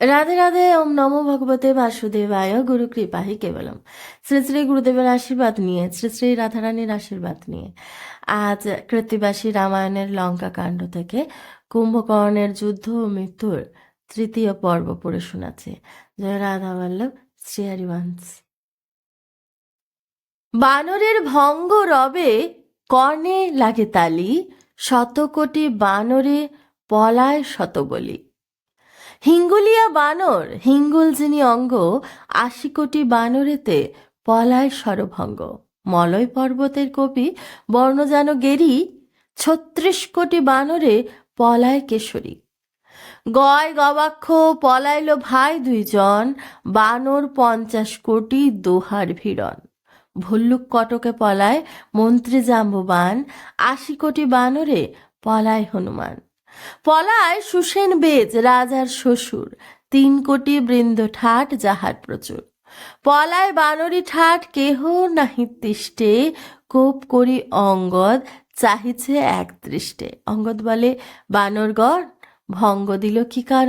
রাধে রাধে, ওম নমো ভগবতে বাসুদেবায়, গুরু কৃপাহি কেবলম। শ্রী শ্রী গুরুদেবের আশীর্বাদ নিয়ে, শ্রী শ্রী রাধারানীর আশীর্বাদ নিয়ে, আজ কৃত্তিবাসী রামায়ণের লঙ্কা কাণ্ড থেকে কুম্ভকর্ণের যুদ্ধ ও মৃত্যুর তৃতীয় পর্ব পড়ে শোনাচ্ছে। জয় রাধা বল্লভ, শ্রী হরিবংশ বানরের ভঙ্গ রবে কর্ণে লাগে তালি শত কোটি বানরে পলায় শত বলি হিঙ্গুলিয়া বানর, হিঙ্গুল যিনি অঙ্গ, আশি কোটি বানরেতে পলায় সরভঙ্গ মলয় পর্বতের কবি বর্ণ যেন গেরি ছত্রিশ কোটি বানরে পলায় কেশরী। গয় গবাক্ষ পলাইল ভাই দুইজন, বানর পঞ্চাশ কোটি দোহার ভিড়ন। ভল্লুক কটকে পলায় মন্ত্রী জাম্ববান, আশি কোটি বানরে পলায় হনুমান। পলায় সুসেন বেজ, রাজার শ্বশুর। তিন কোটি বৃন্দ ঠাট, যাহার প্রচুর। পলায় বানরি ঠাট, কেহ নাহি তিষ্টে। কোপ করি অঙ্গদ, চাহিছে এক দৃষ্টে। অঙ্গদ বলে, বানরগণ, ভঙ্গ দিল কি কার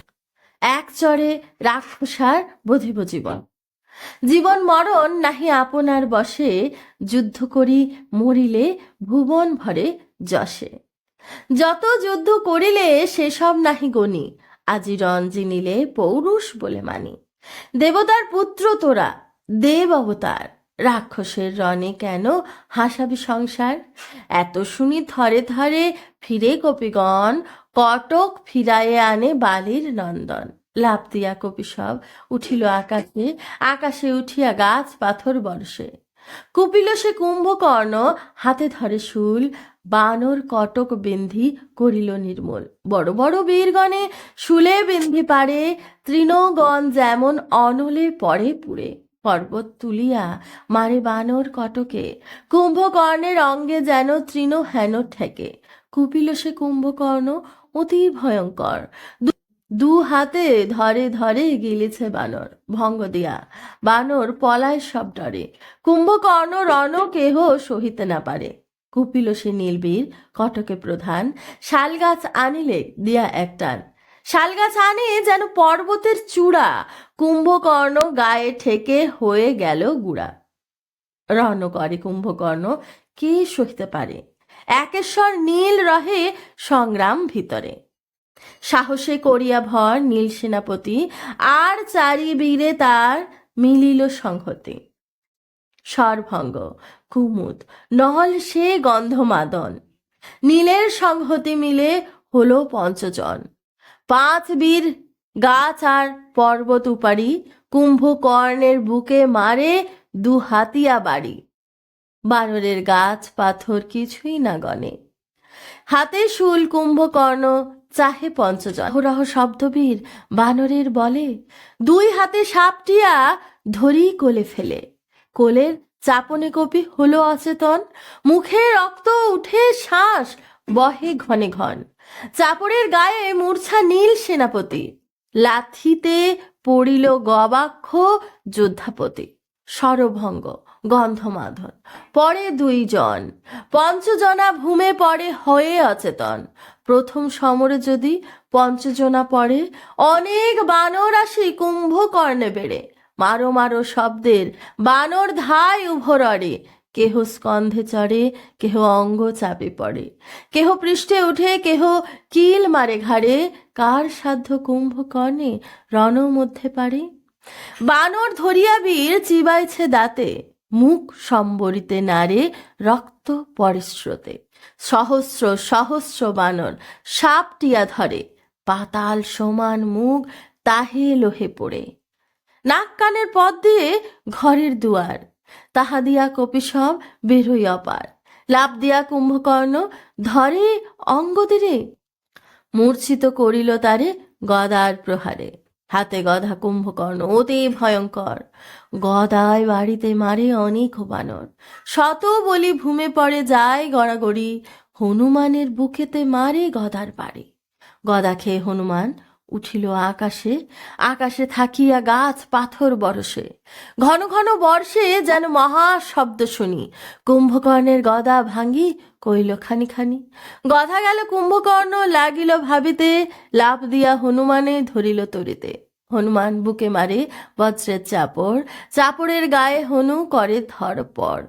এক চরে রাক্ষসার বধিব জীবন। জীবন মরণ নাহি আপনার বসে। যুদ্ধ করি মরিলে ভুবন ভরে যশে। যত যুদ্ধ করিলে সেসব নাহি গণি। আজি রঞ্জি নিলে পৌরুষ বলে মানি। দেবতার পুত্র তোরা, দেব অবতার, রাক্ষসের রণে কেন হাসাবি সংসার? এত শুনি থরে থরে ফিরে কপিগণ কটক ফিরায়ে আনে বালির নন্দন। লাভ দিয়া কপি সব উঠিল আকাশে আকাশে উঠিয়া গাছ পাথর বর্ষে। কুপিল সে কুম্ভকর্ণ, হাতে ধরে শুল, বানর কটক বিন্ধি করিল নির্মূল। বড় বড় বীরগণে শুলে বিন্ধি পারে তৃণগণ যেমন অনলে পড়ে পুড়ে। পর্বত তুলিয়া মারে বানর কটকে কুম্ভকর্ণের অঙ্গে যেন তৃণ হেন ঠেকে। কুপিল সে কুম্ভকর্ণ অতি ভয়ঙ্কর। দু- হাতে ধরে ধরে গিলেছে বানর, ভঙ্গ দিয়া। বানর পলায় সব ডরে। কুম্ভকর্ণ রণ কেহ সহিতে না পারে। কুপিল সে নীলবীর, কটকে প্রধান। শালগাছ আনিলে দিয়া একটান শালগাছ আনে যেন পর্বতের চূড়া। কুম্ভকর্ণ গায়ে ঠেকে হয়ে গেল গুড়া। রণ করে কুম্ভকর্ণ, কে সহিতে পারে? একেশ্বর নীল রহে সংগ্রাম ভিতরে। সাহসে করিয়া ভর নীল সেনাপতি, আর চারি বীরে তার মিলিল সংহতি। স্বরভঙ্গ কুমুদ, নহল সে গন্ধমাদন। নীলের সংহতি মিলে হলো পঞ্চজন। পাঁচ বীর, গাছ আর পর্বত উপারি কুম্ভকর্ণের বুকে মারে দু হাতিয়া বাড়ি। বানরের গাছ পাথর কিছুই না গনে হাতে শুল কুম্ভকর্ণ চাহে পঞ্চজন। রহ শব্দবীর বানরের বলে, দুই হাতে সাপটিয়া ধরি কোলে ফেলে। কোলের চাপনে কপি হলো অচেতন, মুখে রক্ত উঠে শ্বাস বহে ঘনে ঘন। চাপড়ের গায়ে মূর্ছা নীল সেনাপতি, লাথিতে পড়িল গবাক্ষ যোদ্ধাপতি। সরভঙ্গ, গন্ধমাধন। পরে দুইজন। পঞ্চজনা ভূমে পড়ে হয়ে অচেতন। প্রথম সমরে যদি পঞ্চজনা পড়ে, অনেক বানর আসি কুম্ভকর্ণে বেড়ে। মারো মারো শব্দের বানর ধায় উভররে। কেহ স্কন্ধে চড়ে, কেহ অঙ্গ চাপে পড়ে। কেহ পৃষ্ঠে উঠে, কেহ কিল মারে ঘাড়ে। কার সাধ্য কুম্ভকর্ণে রণ মধ্যে পারে বানর ধরিয়া বীর চিবাইছে দাঁতে, মুখ সম্বরিতে নারে রক্ত পরিস্রোতে সহস্র সহস্র বানর সাপটিয়া ধরে, পাতাল সমান মুখ তাহে লোহে পড়ে। নাক কানের পথ দিয়ে ঘরের দুয়ার, তাহা দিয়া কপি সব বেরোই অপার। লাভ দিয়া কুম্ভকর্ণ ধরে অঙ্গদিরে, মূর্ছিত করিল তারে গদার প্রহারে। হাতে গধা কুম্ভকর্ণ, অতি ভয়ঙ্কর। গদায় বাড়িতে মারে অনেক বানর। শত বলি ভূমে পড়ে যায় গড়াগড়ি, হনুমানের বুকেতে মারে গদার পাড়ে গদা খেয়ে হনুমান উঠিল আকাশে আকাশে থাকিয়া গাছ পাথর বরসে। ঘন ঘন বর্ষে যেন মহা শব্দ শুনি, কুম্ভকর্ণের গদা ভাঙ্গি কইল খানি খানি। গধা গেল কুম্ভকর্ণ, লাগিল ভাবিতে লাভ দিয়া হনুমানে ধরিল তরিতে। হনুমান বুকে মারে বজ্রের চাপড়, চাপড়ের গায়ে হনু করে ধরপর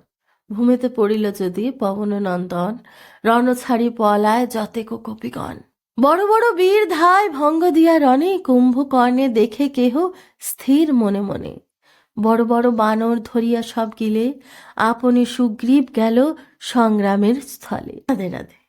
ভূমিতে পড়িল যদি পবননন্দন, রণ ছাড়ি পলায় যতেক কপিগণ। বড় বড় বীর ধায় ভঙ্গ দিয়া রণে কুম্ভকর্ণে দেখে কেহ স্থির মনে মনে। বড় বড় বানর ধরিয়া সব গিলে আপনি সুগ্রীব গেল সংগ্রামের স্থলে। রাধে রাধে।